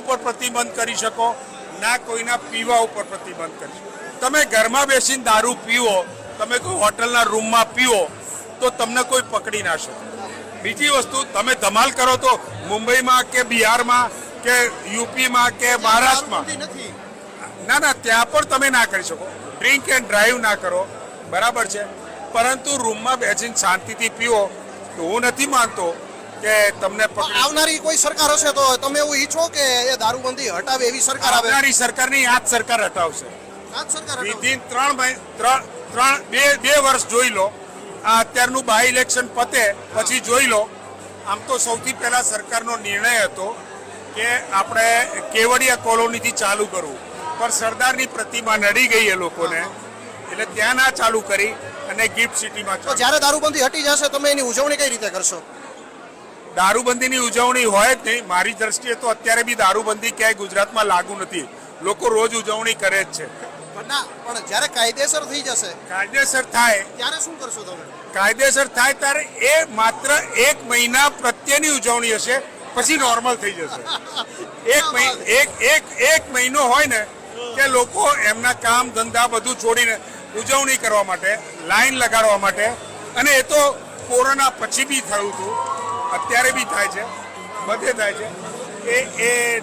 ઉપર પ્રતિબંધ કરી શકો ના કોઈના પીવા ઉપર પ્રતિબંધ કરી શકો. તમે ઘરમાં બેસીને દારૂ પીવો તમે કોઈ હોટલના રૂમમાં પીવો તો તમને કોઈ પકડી ના શકે. બીજી વસ્તુ તમે ધમાલ કરો તો મુંબઈમાં કે બિહારમાં કે યુપીમાં કે મહારાષ્ટ્રમાં. ના ના ત્યાં પણ તમે ના કરી શકો. ડ્રિંક એન્ડ ડ્રાઈવ ના કરો. બરાબર છે? પરંતુ રૂમમાં બેસીને શાંતિથી પીવો તો હું નથી માનતો કે તમને આવનારી કોઈ સરકાર હશે તો તમે એવું ઈચ્છો કે એ દારૂબંધી હટાવે એવી સરકાર આવે? આવનારી સરકારની આ જ સરકાર હટાવશે. આ જ સરકાર વિધિન ત્રણ ત્રણ ત્રણ બે બે વર્ષ જોઈ લો. આ અત્યારનું બાય ઇલેક્શન પતે પછી જોઈ લો. આમ તો સૌથી પહેલા સરકારનો નિર્ણય હતો કે આપણે કેવડિયા કોલોનીથી ચાલુ કરવું. પણ સરદારની પ્રતિમા નડી ગઈ એ લોકોને. એટલે ત્યાં ના ચાલુ કરી અને ગિફ્ટ સિટીમાં જ્યારે દારૂબંધી હટી જશે તમે એની ઉજવણી કઈ રીતે કરશો? દારૂબંધીની ઉજવણી હોય જ નહીં. મારી દ્રષ્ટિએ તો અત્યારે બી દારૂબંધી ક્યાંય ગુજરાતમાં લાગુ નથી. લોકો રોજ ઉજવણી કરે જ છે. પણ ના પણ જ્યારે કાયદેસર થઈ જશે કાયદેસર થાય. ત્યારે શું કરશો તમે? કાયદેસર થાય ત્યારે એ માત્ર એક મહિના પ્રત્યેની ઉજવણી હશે પછી નોર્મલ થઈ જશે. એક એક એક એક મહિનો હોય ને કે લોકો એમના કામ ધંધા બધું છોડીને ઉજવણી કરવા માટે લાઈન લગાડવા માટે અને એ તો કોરોના પછી બી થયું હતું. અત્યારે બી થાય છે બધે થાય છે. એ એ